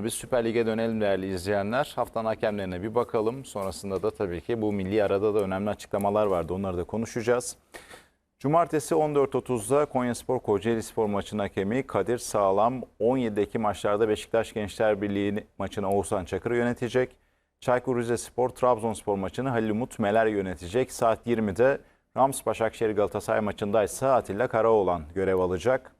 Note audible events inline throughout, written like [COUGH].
mutlu. Biz Süper Lig'e dönelim değerli izleyenler. Haftanın hakemlerine bir bakalım. Sonrasında da tabii ki bu milli arada da önemli açıklamalar vardı. Onları da konuşacağız. Cumartesi 14.30'da Konyaspor Kocaeli Spor maçının hakemi Kadir Sağlam 17'deki maçlarda Beşiktaş Gençler Birliği maçını Oğuzhan Çakır yönetecek. Çaykur Rizespor Trabzonspor maçını Halil Umut Meler yönetecek. Saat 20'de Rams Başakşehir Galatasaray maçında ise Atilla Karaoğlan görev alacak.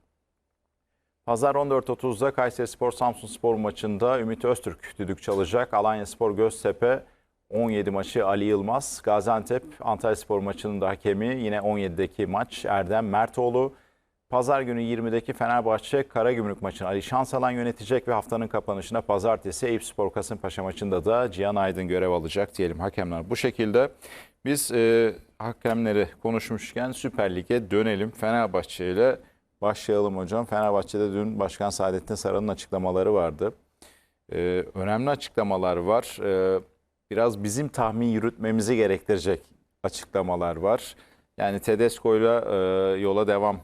Pazar 14.30'da Kayseri Spor Samsun Spor maçında Ümit Öztürk düdük çalacak. Alanya Spor Göztepe 17 maçı Ali Yılmaz. Gaziantep Antalya Spor maçının da hakemi yine 17'deki maç Erdem Mertoğlu. Pazar günü 20'deki Fenerbahçe Karagümrük maçını Ali Şansalan yönetecek ve haftanın kapanışına pazartesi Eyüp Spor Kasımpaşa maçında da Cihan Aydın görev alacak diyelim hakemler. Bu şekilde biz e, hakemleri konuşmuşken Süper Lig'e dönelim. Fenerbahçe ile başlayalım hocam. Fenerbahçe'de dün Başkan Saadettin Saran'ın açıklamaları vardı. E, önemli açıklamalar var. E, biraz bizim tahmin yürütmemizi gerektirecek açıklamalar var. Yani Tedesco ile e, yola devam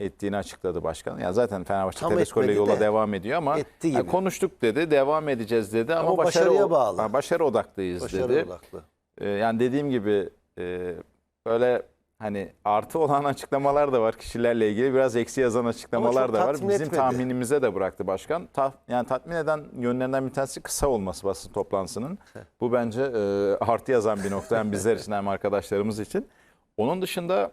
ettiğini açıkladı başkan. Ya zaten Fenerbahçe Tam Tedesco ile etmedi yola de devam ediyor ama yani konuştuk dedi, devam edeceğiz dedi ama, Ama başarı başarıya bağlı. Başarı odaklıyız Başarı dedi. odaklı. Ee, yani dediğim gibi e, böyle hani artı olan açıklamalar da var kişilerle ilgili. Biraz eksi yazan açıklamalar da var. Bizim etmedi. tahminimize de bıraktı başkan. Ta- yani tatmin eden yönlerinden bir tanesi kısa olması basın toplantısının. Bu bence e, artı yazan bir nokta hem bizler için hem arkadaşlarımız için. Onun dışında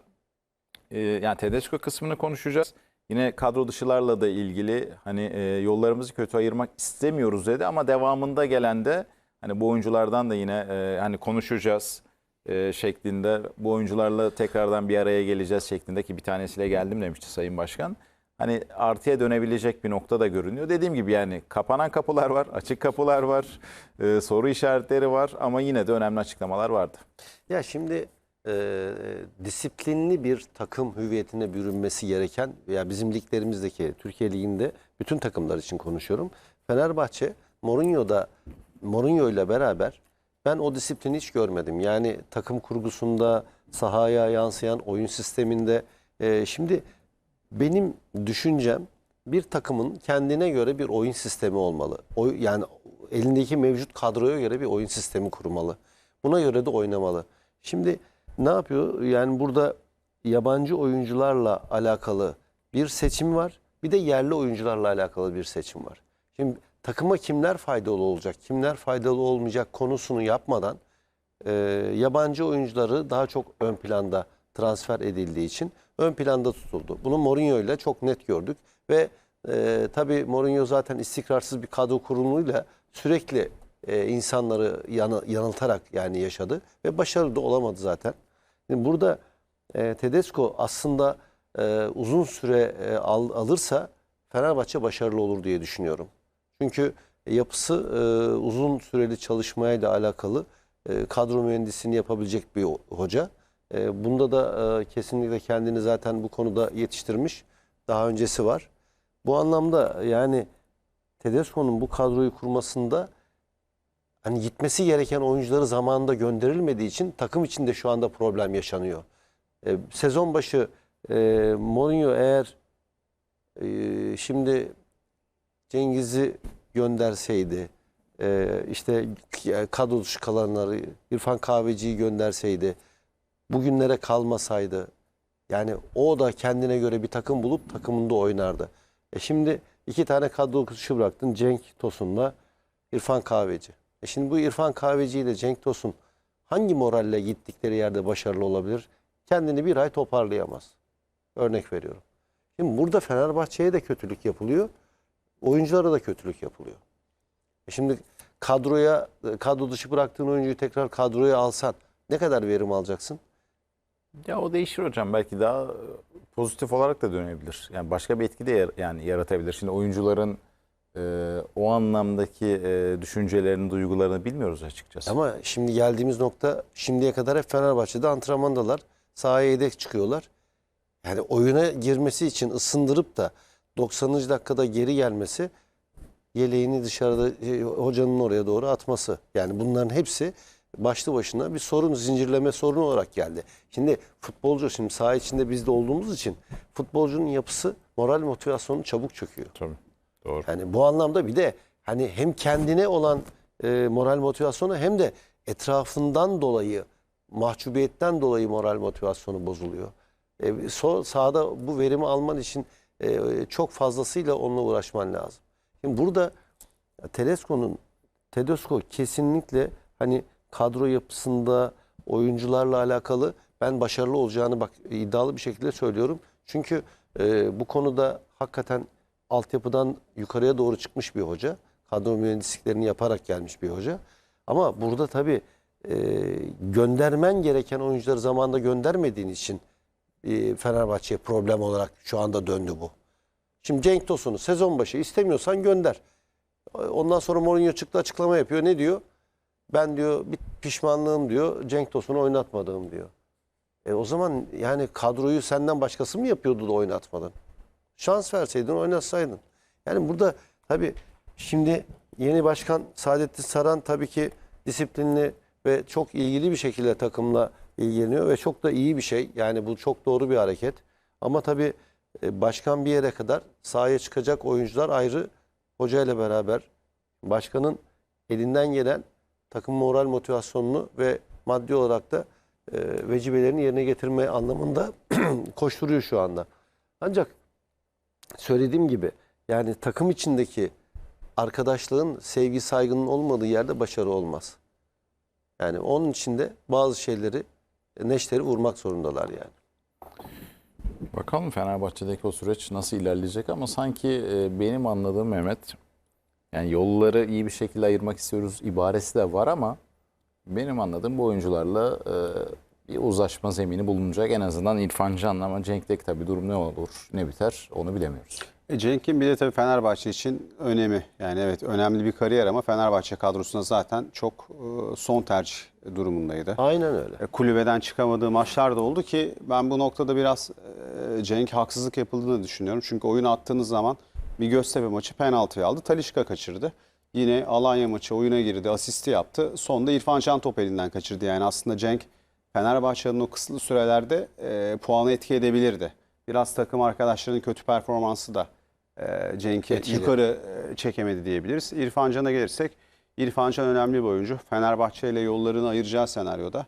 e, yani Tedesco kısmını konuşacağız. Yine kadro dışılarla da ilgili hani e, yollarımızı kötü ayırmak istemiyoruz dedi ama devamında gelen de hani bu oyunculardan da yine e, hani konuşacağız e, şeklinde bu oyuncularla tekrardan bir araya geleceğiz şeklinde ki bir tanesiyle geldim demişti Sayın Başkan. Hani artıya dönebilecek bir nokta da görünüyor. Dediğim gibi yani kapanan kapılar var, açık kapılar var, e, soru işaretleri var ama yine de önemli açıklamalar vardı. Ya şimdi e, disiplinli bir takım hüviyetine bürünmesi gereken veya bizim liglerimizdeki Türkiye Ligi'nde bütün takımlar için konuşuyorum. Fenerbahçe Mourinho'da Mourinho ile beraber ben o disiplini hiç görmedim. Yani takım kurgusunda, sahaya yansıyan oyun sisteminde. E, şimdi benim düşüncem bir takımın kendine göre bir oyun sistemi olmalı. Oy, yani elindeki mevcut kadroya göre bir oyun sistemi kurmalı. Buna göre de oynamalı. Şimdi ne yapıyor? Yani burada yabancı oyuncularla alakalı bir seçim var. Bir de yerli oyuncularla alakalı bir seçim var. Şimdi takıma kimler faydalı olacak, kimler faydalı olmayacak konusunu yapmadan e, yabancı oyuncuları daha çok ön planda transfer edildiği için ön planda tutuldu. Bunu Mourinho ile çok net gördük ve e, tabii Mourinho zaten istikrarsız bir kadro kurulumuyla sürekli e, insanları yanı- yanıltarak yani yaşadı ve başarılı da olamadı zaten. Şimdi burada e, Tedesco aslında e, uzun süre e, al- alırsa Fenerbahçe başarılı olur diye düşünüyorum. Çünkü yapısı e, uzun süreli çalışmayla alakalı e, kadro mühendisliğini yapabilecek bir hoca. E, bunda da e, kesinlikle kendini zaten bu konuda yetiştirmiş. Daha öncesi var. Bu anlamda yani Tedesco'nun bu kadroyu kurmasında hani gitmesi gereken oyuncuları zamanında gönderilmediği için takım içinde şu anda problem yaşanıyor. E, sezon başı e, Mourinho eğer e, şimdi Cengiz'i gönderseydi, e, işte kadro dışı kalanları İrfan Kahveci'yi gönderseydi, bugünlere kalmasaydı, yani o da kendine göre bir takım bulup takımında oynardı. E şimdi iki tane kadro dışı bıraktın Cenk Tosun'la İrfan Kahveci. E şimdi bu İrfan Kahveci ile Cenk Tosun hangi moralle gittikleri yerde başarılı olabilir? Kendini bir ay toparlayamaz. Örnek veriyorum. Şimdi burada Fenerbahçe'ye de kötülük yapılıyor. Oyunculara da kötülük yapılıyor. E şimdi kadroya kadro dışı bıraktığın oyuncuyu tekrar kadroya alsan ne kadar verim alacaksın? Ya o değişir hocam. Belki daha e, pozitif olarak da dönebilir. Yani başka bir etki de yar- yani yaratabilir. Şimdi oyuncuların e, o anlamdaki e, düşüncelerini, duygularını bilmiyoruz açıkçası. Ama şimdi geldiğimiz nokta şimdiye kadar hep Fenerbahçe'de antrenmandalar. Sahaya yedek çıkıyorlar. Yani oyuna girmesi için ısındırıp da 90. dakikada geri gelmesi yeleğini dışarıda e, hocanın oraya doğru atması. Yani bunların hepsi başlı başına bir sorun, zincirleme sorunu olarak geldi. Şimdi futbolcu, şimdi saha içinde biz de olduğumuz için futbolcunun yapısı moral motivasyonu çabuk çöküyor. Tabii. Doğru. Yani bu anlamda bir de hani hem kendine olan e, moral motivasyonu hem de etrafından dolayı mahcubiyetten dolayı moral motivasyonu bozuluyor. E, sol sahada bu verimi alman için e, çok fazlasıyla onunla uğraşman lazım. Şimdi burada Tedesco'nun Tedesco kesinlikle hani kadro yapısında oyuncularla alakalı ben başarılı olacağını bak iddialı bir şekilde söylüyorum. Çünkü e, bu konuda hakikaten altyapıdan yukarıya doğru çıkmış bir hoca. Kadro mühendisliklerini yaparak gelmiş bir hoca. Ama burada tabii e, göndermen gereken oyuncuları zamanında göndermediğin için e, Fenerbahçe'ye problem olarak şu anda döndü bu. Şimdi Cenk Tosun'u sezon başı istemiyorsan gönder. Ondan sonra Mourinho çıktı açıklama yapıyor. Ne diyor? Ben diyor bir pişmanlığım diyor. Cenk Tosun'u oynatmadığım diyor. E o zaman yani kadroyu senden başkası mı yapıyordu da oynatmadın? Şans verseydin oynatsaydın. Yani burada tabii şimdi yeni başkan Saadettin Saran tabii ki disiplinli ve çok ilgili bir şekilde takımla ilgileniyor ve çok da iyi bir şey. Yani bu çok doğru bir hareket. Ama tabii e, başkan bir yere kadar sahaya çıkacak oyuncular ayrı hoca ile beraber başkanın elinden gelen takım moral motivasyonunu ve maddi olarak da e, vecibelerini yerine getirme anlamında [CLEARS THROAT] koşturuyor şu anda. Ancak söylediğim gibi yani takım içindeki arkadaşlığın sevgi saygının olmadığı yerde başarı olmaz. Yani onun için de bazı şeyleri neşteri vurmak zorundalar yani. Bakalım Fenerbahçe'deki o süreç nasıl ilerleyecek ama sanki e, benim anladığım Mehmet yani yolları iyi bir şekilde ayırmak istiyoruz ibaresi de var ama benim anladığım bu oyuncularla e, bir uzlaşma zemini bulunacak. En azından İrfan Can'la ama Cenk'teki tabii durum ne olur ne biter onu bilemiyoruz. E, Cenk'in bir de tabii Fenerbahçe için önemi. Yani evet önemli bir kariyer ama Fenerbahçe kadrosunda zaten çok e, son tercih durumundaydı. Aynen öyle. E, Kulübeden çıkamadığı maçlar da oldu ki ben bu noktada biraz e, Cenk haksızlık yapıldığını düşünüyorum. Çünkü oyuna attığınız zaman bir Göztepe maçı penaltıyı aldı. Talişka kaçırdı. Yine Alanya maçı oyuna girdi, asisti yaptı. Sonda İrfan Can top elinden kaçırdı. Yani aslında Cenk Fenerbahçe'nin o kısıtlı sürelerde e, puanı etki edebilirdi. Biraz takım arkadaşlarının kötü performansı da e, Cenk'i Etkili. yukarı e, çekemedi diyebiliriz. İrfan Can'a gelirsek İrfan Can önemli bir oyuncu. Fenerbahçe ile yollarını ayıracağı senaryoda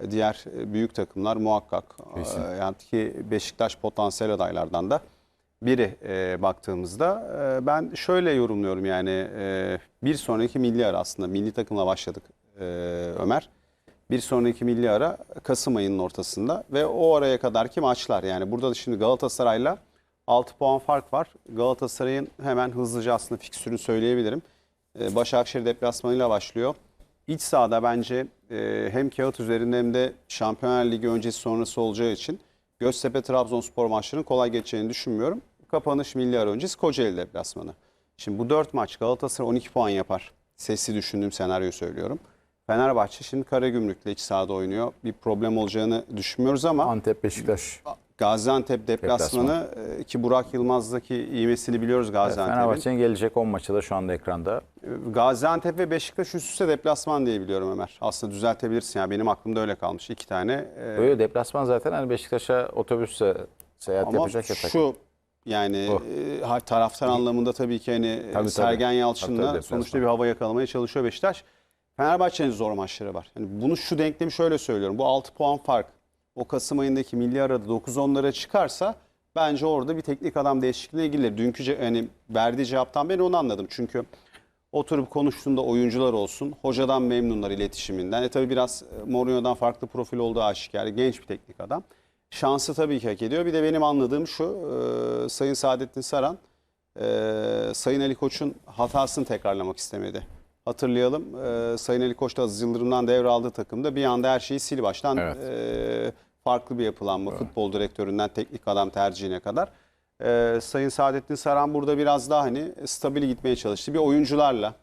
e, diğer e, büyük takımlar muhakkak Kesin. e, yani ki Beşiktaş potansiyel adaylardan da biri e, baktığımızda e, ben şöyle yorumluyorum yani e, bir sonraki milli ara aslında milli takımla başladık e, Ömer. Bir sonraki milli ara Kasım ayının ortasında ve o araya kadarki maçlar yani burada da şimdi Galatasaray'la 6 puan fark var. Galatasaray'ın hemen hızlıca aslında fikstürünü söyleyebilirim. E, Başakşehir deplasmanıyla başlıyor. İç sahada bence e, hem kağıt üzerinde hem de Şampiyonlar Ligi öncesi sonrası olacağı için Göztepe Trabzonspor maçlarının kolay geçeceğini düşünmüyorum. Kapanış milli ara öncesi Kocaeli deplasmanı. Şimdi bu 4 maç Galatasaray 12 puan yapar. Sesli düşündüğüm senaryoyu söylüyorum. Fenerbahçe şimdi Karagümrük'le iç sahada oynuyor. Bir problem olacağını düşünmüyoruz ama Antep Beşiktaş Gaziantep deplasmanı e, ki Burak Yılmaz'daki ivmesini biliyoruz Gaziantep'in. Fenerbahçe'nin gelecek 10 maçı da şu anda ekranda. Gaziantep ve Beşiktaş üst üste deplasman diye biliyorum Ömer. Aslında düzeltebilirsin ya benim aklımda öyle kalmış. iki tane. Böyle deplasman zaten hani Beşiktaş'a otobüsle seyahat ama yapacak ya şu yani O. e, ha- taraftar anlamında tabii ki hani e, tabii. Sergen Yalçın'la deplasman. sonuçta bir hava yakalamaya çalışıyor Beşiktaş. Fenerbahçe'nin zor maçları var. Yani bunu şu denklemi şöyle söylüyorum. Bu 6 puan fark o Kasım ayındaki milli arada 9-10'lara çıkarsa bence orada bir teknik adam değişikliğine gidilir. Dünkü hani verdiği cevaptan ben onu anladım. Çünkü oturup konuştuğunda oyuncular olsun. Hocadan memnunlar iletişiminden. E tabii biraz e, Mourinho'dan farklı profil olduğu aşikar. Genç bir teknik adam. Şansı tabii ki hak ediyor. Bir de benim anladığım şu. e, Sayın Saadettin Saran e, Sayın Ali Koç'un hatasını tekrarlamak istemedi. Hatırlayalım. e, Sayın Ali Koç da Aziz Yıldırım'dan devraldığı takımda bir anda her şeyi sil baştan Evet. e, farklı bir yapılanma. Futbol direktöründen teknik adam tercihine kadar. E, Sayın Saadettin Saran burada biraz daha hani stabil gitmeye çalıştı. Bir oyuncularla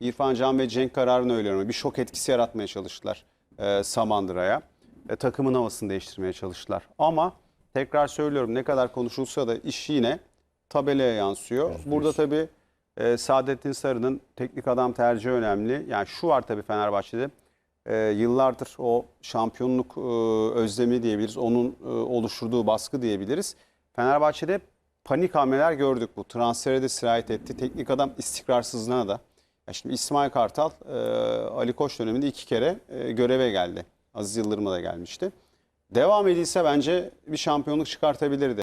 İrfan Can ve Cenk kararını öyle Bir şok etkisi yaratmaya çalıştılar e, Samandıra'ya. E, takımın havasını değiştirmeye çalıştılar. Ama tekrar söylüyorum ne kadar konuşulsa da iş yine tabelaya yansıyor. Burada tabii e, Saadettin Sarı'nın teknik adam tercihi önemli. Yani şu var tabii Fenerbahçe'de. E, yıllardır o şampiyonluk e, özlemi diyebiliriz. Onun e, oluşturduğu baskı diyebiliriz. Fenerbahçe'de panik hamleler gördük bu. Transfere de sirayet etti. Teknik adam istikrarsızlığına da Ya Şimdi İsmail Kartal e, Ali Koç döneminde iki kere e, göreve geldi. Aziz Yıldırım'a da gelmişti. Devam edilse bence bir şampiyonluk çıkartabilirdi.